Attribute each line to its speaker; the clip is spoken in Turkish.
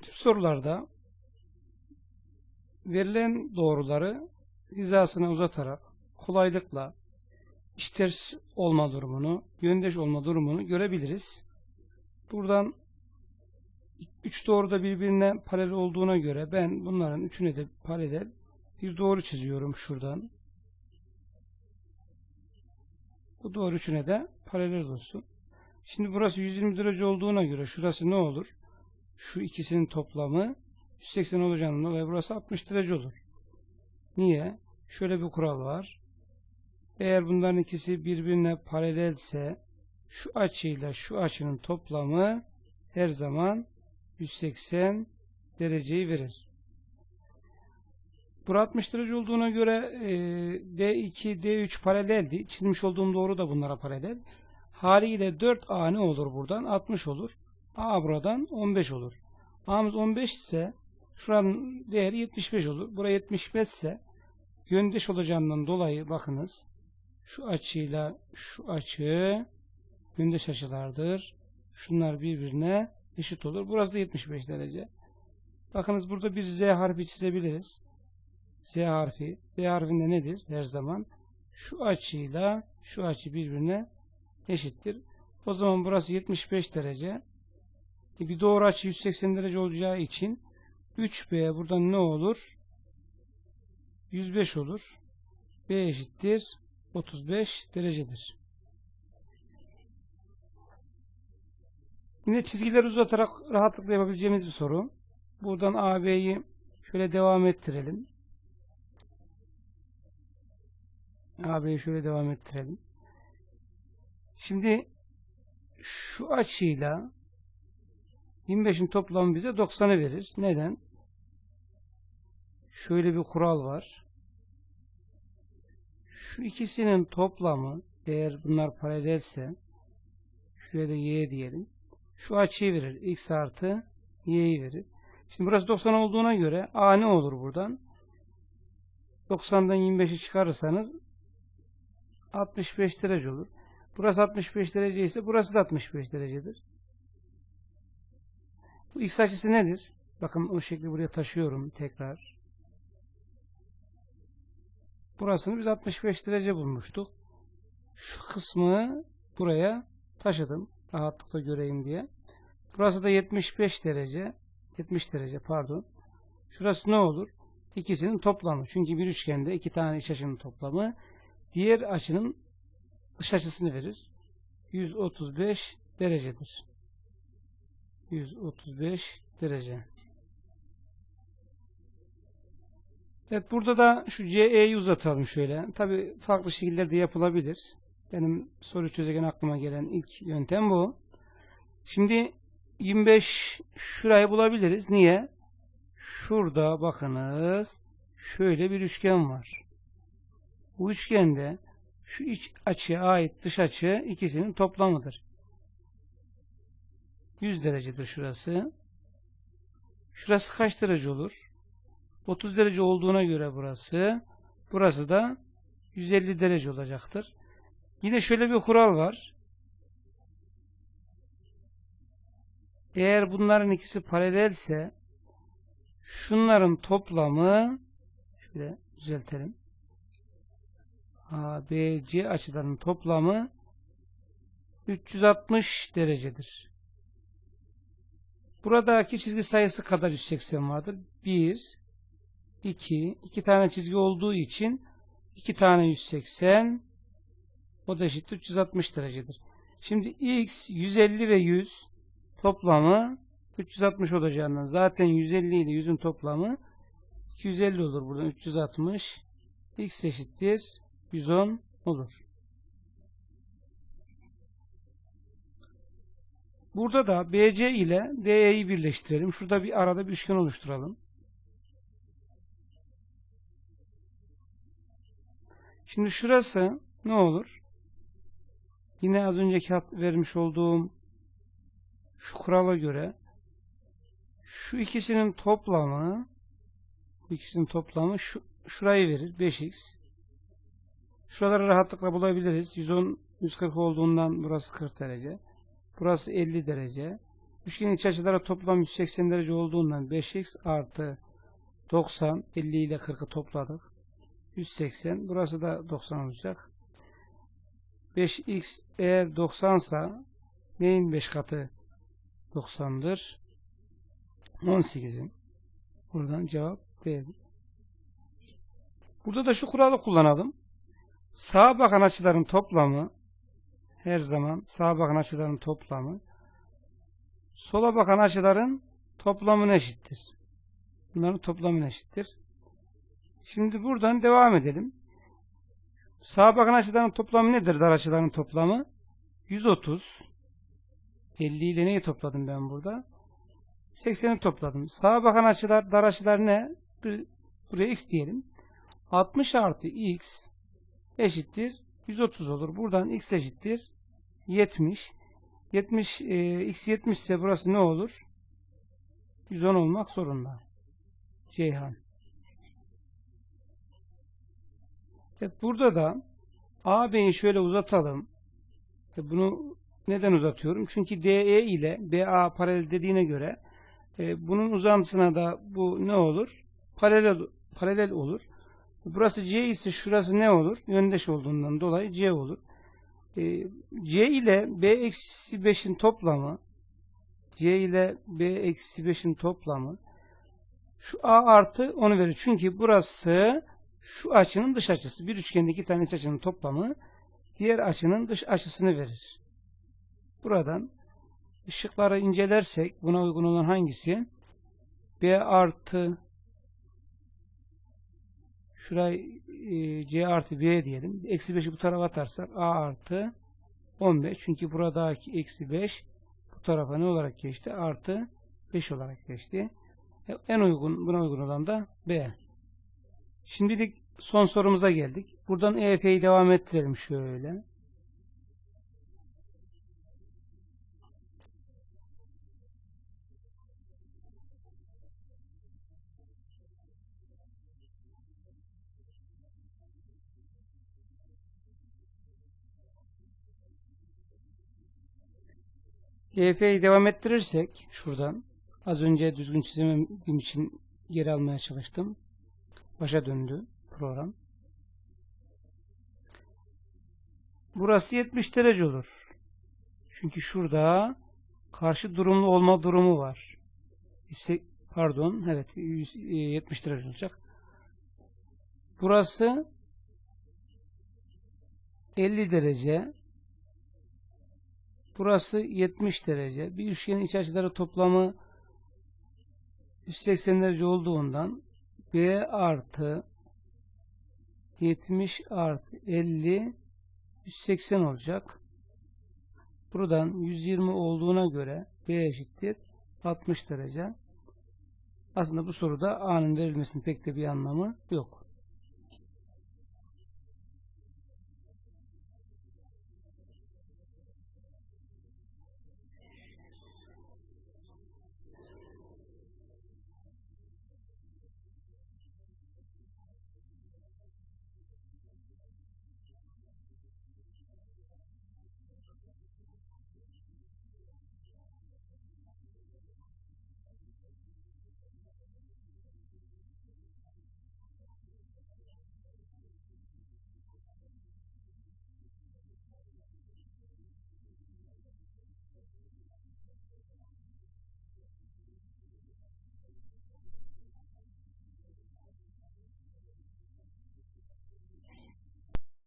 Speaker 1: Bu sorularda verilen doğruları hizasına uzatarak kolaylıkla iş ters olma durumunu, yöndeş olma durumunu görebiliriz. Buradan üç doğru da birbirine paralel olduğuna göre ben bunların üçüne de paralel bir doğru çiziyorum şuradan. Bu doğru üçüne de paralel olsun. Şimdi burası 120 derece olduğuna göre şurası ne olur? Şu ikisinin toplamı 180 olacağından dolayı burası 60 derece olur. Niye? Şöyle bir kural var. Eğer bunların ikisi birbirine paralelse şu açıyla şu açının toplamı her zaman 180 dereceyi verir. Bura 60 derece olduğuna göre e, D2, D3 paraleldi. Çizmiş olduğum doğru da bunlara paralel. Haliyle 4A ne olur buradan? 60 olur. A buradan 15 olur. A'mız 15 ise şuranın değeri 75 olur. Buraya 75 ise yöndeş olacağından dolayı bakınız şu açıyla şu açı yöndeş açılardır. Şunlar birbirine eşit olur. Burası da 75 derece. Bakınız burada bir Z harfi çizebiliriz. Z harfi. Z harfinde nedir? Her zaman şu açıyla şu açı birbirine eşittir. O zaman burası 75 derece. E bir doğru açı 180 derece olacağı için 3B buradan ne olur? 105 olur. B eşittir 35 derecedir. Yine çizgileri uzatarak rahatlıkla yapabileceğimiz bir soru. Buradan AB'yi şöyle devam ettirelim. AB'yi şöyle devam ettirelim. Şimdi şu açıyla 25'in toplamı bize 90'ı verir. Neden? Şöyle bir kural var. Şu ikisinin toplamı eğer bunlar paralelse şuraya da y diyelim. Şu açıyı verir. x artı y'yi verir. Şimdi burası 90 olduğuna göre a ne olur buradan? 90'dan 25'i çıkarırsanız 65 derece olur. Burası 65 derece ise burası da 65 derecedir. Bu x açısı nedir? Bakın o şekli buraya taşıyorum tekrar. Burasını biz 65 derece bulmuştuk. Şu kısmı buraya taşıdım. Rahatlıkla göreyim diye. Burası da 75 derece. 70 derece pardon. Şurası ne olur? İkisinin toplamı. Çünkü bir üçgende iki tane iç açının toplamı diğer açının dış açısını verir. 135 derecedir. 135 derece. Evet burada da şu CE'yi uzatalım şöyle. Tabi farklı şekillerde yapılabilir. Benim soru çözerken aklıma gelen ilk yöntem bu. Şimdi 25 şurayı bulabiliriz. Niye? Şurada bakınız şöyle bir üçgen var. Bu üçgende şu iç açıya ait dış açı ikisinin toplamıdır. 100 derecedir şurası. Şurası kaç derece olur? 30 derece olduğuna göre burası. Burası da 150 derece olacaktır. Yine şöyle bir kural var. Eğer bunların ikisi paralelse şunların toplamı şöyle düzeltelim. A, B, C açılarının toplamı 360 derecedir. Buradaki çizgi sayısı kadar 180 vardır. 1, 2, 2 tane çizgi olduğu için 2 tane 180 o da eşittir 360 derecedir. Şimdi x 150 ve 100 toplamı 360 olacağından zaten 150 ile 100'ün toplamı 250 olur buradan 360 x eşittir 110 olur. Burada da BC ile DE'yi birleştirelim. Şurada bir arada bir üçgen oluşturalım. Şimdi şurası ne olur? Yine az önceki vermiş olduğum şu kurala göre şu ikisinin toplamı ikisinin toplamı şu, şurayı verir 5x. Şuraları rahatlıkla bulabiliriz. 110 140 olduğundan burası 40 derece. Burası 50 derece. Üçgenin iç açıları toplam 180 derece olduğundan 5x artı 90 50 ile 40'ı topladık. 180. Burası da 90 olacak. 5x eğer 90 sa neyin 5 katı 90'dır? 18'in. Buradan cevap değil. Burada da şu kuralı kullanalım. Sağa bakan açıların toplamı her zaman sağa bakan açıların toplamı sola bakan açıların toplamına eşittir. Bunların toplamına eşittir. Şimdi buradan devam edelim. Sağa bakan açıların toplamı nedir? Dar açıların toplamı 130. 50 ile neyi topladım ben burada? 80'i topladım. Sağa bakan açılar, dar açılar ne? Buraya x diyelim. 60 artı x eşittir 130 olur. Buradan x eşittir 70. 70 e, x 70 ise burası ne olur? 110 olmak zorunda. Ceyhan. Evet burada da AB'yi şöyle uzatalım. E, bunu neden uzatıyorum? Çünkü DE ile BA paralel dediğine göre e, bunun uzantısına da bu ne olur? Paralel paralel olur. Burası C ise şurası ne olur? Yöndeş olduğundan dolayı C olur. E, C ile B eksi 5'in toplamı C ile B eksi 5'in toplamı şu A artı onu verir. Çünkü burası şu açının dış açısı. Bir üçgende iki tane iç açının toplamı diğer açının dış açısını verir. Buradan ışıkları incelersek buna uygun olan hangisi? B artı şurayı e, C artı B diyelim. Eksi 5'i bu tarafa atarsak A artı 15. Çünkü buradaki eksi 5 bu tarafa ne olarak geçti? Artı 5 olarak geçti. E, En uygun, buna uygun olan da B. Şimdilik son sorumuza geldik. Buradan EF'yi devam ettirelim şöyle. EF'yi devam ettirirsek şuradan az önce düzgün çizemediğim için geri almaya çalıştım. Başa döndü program. Burası 70 derece olur. Çünkü şurada karşı durumlu olma durumu var. Pardon, evet 100 e, 70 derece olacak. Burası 50 derece. Burası 70 derece. Bir üçgenin iç açıları toplamı 180 derece olduğundan B artı 70 artı 50 180 olacak. Buradan 120 olduğuna göre B eşittir 60 derece. Aslında bu soruda A'nın verilmesinin pek de bir anlamı yok.